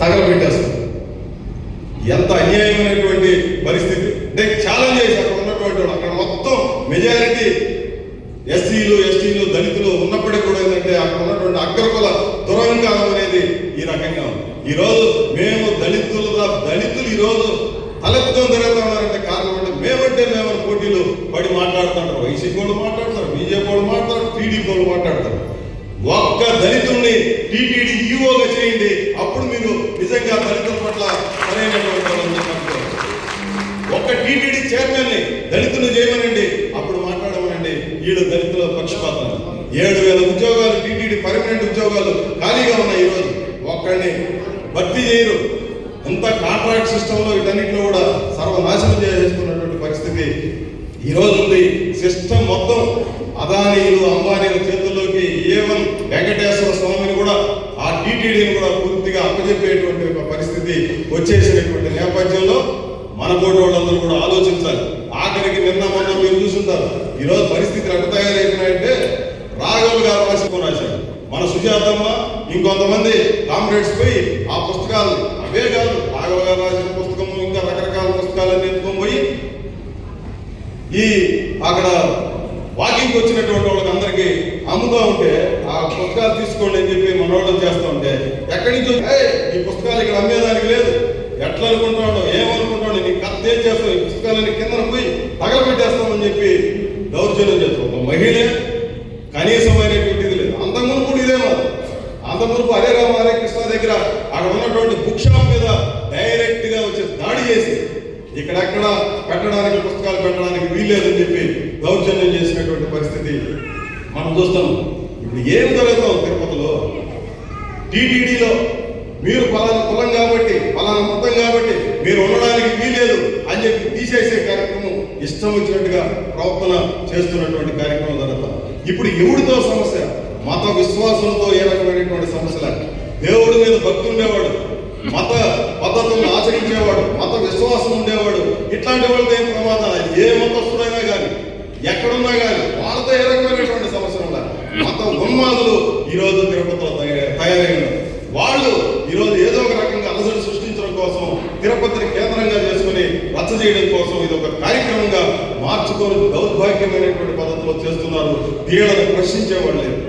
తగలబెట్టేస్తారు ఎంత అన్యాయమైనటువంటి పరిస్థితి. అంటే ఛాలెంజ్ చేసి అక్కడ ఉన్నటువంటి వాడు అక్కడ మొత్తం మెజారిటీ ఎస్సీలు ఎస్టీలు దళితులు ఉన్నప్పటికీ కూడా ఏంటంటే అక్కడ ఉన్నటువంటి అగ్రకుల దురహంకారం అనేది ఈ రకంగా ఉంది. ఈ రోజు మేము దళితులు దళితులు ఈరోజు రోజు తలెత్తుకొని తిరుగుతున్నారంటే కారణం అంటే మేమంటే మేము పోటీలు పడి మాట్లాడుతుంటారు. వైసీపీ వాళ్ళు మాట్లాడతారు బీజేపీ వాళ్ళు మాట్లాడతారు టీడీపీ వాళ్ళు మాట్లాడతారు. ఒక్క దళితుల్ని టీటీడీ ఈఓగా చేయండి. అప్పుడు మీరు నిజంగా దళితుల పట్ల సరైనటువంటి వాళ్ళని ఒక్క టీటీడీ చైర్మన్ని దళితులు చేయమనండి అప్పుడు మాట్లాడమనండి. వీళ్ళు దళితుల పక్షపాతం. ఏడు వేల ఉద్యోగాలు టీటీడీ పర్మనెంట్ ఉద్యోగాలు ఖాళీగా ఉన్నాయి ఈరోజు. ఒక్కడిని భర్తీ చేయరు. ఎంత కాంట్రాక్ట్ సిస్టంలో వీటన్నిటిలో కూడా సర్వనాశనం చేసేస్తున్నటువంటి పరిస్థితి ఈ ఉంది. సిస్టమ్ మొత్తం అదానీలు అంబానీల చేతుల్లోకి ఏవన్ వెంకటేశ్వర స్వామిని కూడా ఆ టీటీడీని కూడా అప్పచెప్పేటువంటి ఒక పరిస్థితి వచ్చేసినటువంటి నేపథ్యంలో మన పోటీ వాళ్ళందరూ కూడా ఆలోచించాలి. ఆఖరికి నిన్న మొన్న మీరు చూసుంటారు. ఈ రోజు పరిస్థితులు తయారైపోయినాయంటే రాఘవ్ గారు రాసుకొని రాశారు. మన సుజాతమ్మ ఇంకొంతమంది కామ్రేడ్స్ పోయి ఆ పుస్తకాలు అవే కాదు రాఘవ గారు రాసిన పుస్తకము ఇంకా రకరకాల పుస్తకాలన్నీ ఎత్తుకొని పోయి ఈ అక్కడ వాకింగ్కి వచ్చినటువంటి వాళ్ళకి అందరికి అమ్ముతూ ఉంటే ఆ పుస్తకాలు తీసుకోండి అని చెప్పి మనోళ్ళు చేస్తూ ఉంటే ఎక్కడి నుంచి ఈ పుస్తకాలు ఇక్కడ అమ్మేదానికి లేదు. ఎట్లా అనుకుంటాడు ఏమనుకుంటాడు నీ కథ ఏం చేస్తావు ఈ పుస్తకాలని కింద పోయి తగలబెట్టేస్తామని చెప్పి దౌర్జన్యం చేస్తాం. ఒక మహిళ కనీసమైనటువంటిది లేదు. అంతకుముందు కూడా ఇదే అంత అంతకుముందు హరే రామ హరే కృష్ణ దగ్గర అక్కడ ఉన్నటువంటి బుక్ షాప్ మీద డైరెక్ట్గా వచ్చి దాడి చేసి ఇక్కడెక్కడ పెట్టడానికి పుస్తకాలు పెట్టడానికి వీల్లేదని చెప్పి దౌర్జన్యం చేసినటువంటి పరిస్థితి మనం చూస్తున్నాం ఇప్పుడు ఏం జరుగుతాం తిరుపతిలో? టీటీడీలో మీరు పలానా కులం కాబట్టి పలానా మతం కాబట్టి మీరు ఉండడానికి వీలేదు అని చెప్పి తీసేసే కార్యక్రమం ఇష్టం వచ్చినట్టుగా ప్రవర్తన చేస్తున్నటువంటి కార్యక్రమం జరుగుతాం. ఇప్పుడు ఎవడితో సమస్య? మత విశ్వాసంతో ఏ రకమైనటువంటి సమస్యల దేవుడి మీద భక్తి ఉండేవాడు మత పద్ధతులను ఆచరించేవాడు మత విశ్వాసం ఉండేవాడు. ఇట్లాంటి వాళ్ళతో ఏం ప్రమాదం ఏ మతస్థుడైనా కానీ ఎక్కడున్నా కానీ వాళ్ళతో ఏ రకమైనటువంటి సమస్య మొత్తం ఉన్మాదులు ఈ రోజు తిరుపతిలో తయారై- తయారైన వాళ్ళు ఈరోజు ఏదో ఒక రకంగా అలసడి సృష్టించడం కోసం తిరుపతిని కేంద్రంగా చేసుకుని రచ్చ చేయడం కోసం ఇది ఒక కార్యక్రమంగా మార్చుకొని దౌర్భాగ్యమైనటువంటి పద్ధతిలో చేస్తున్నారు. వీళ్ళని ప్రశ్నించేవాళ్ళు లేదు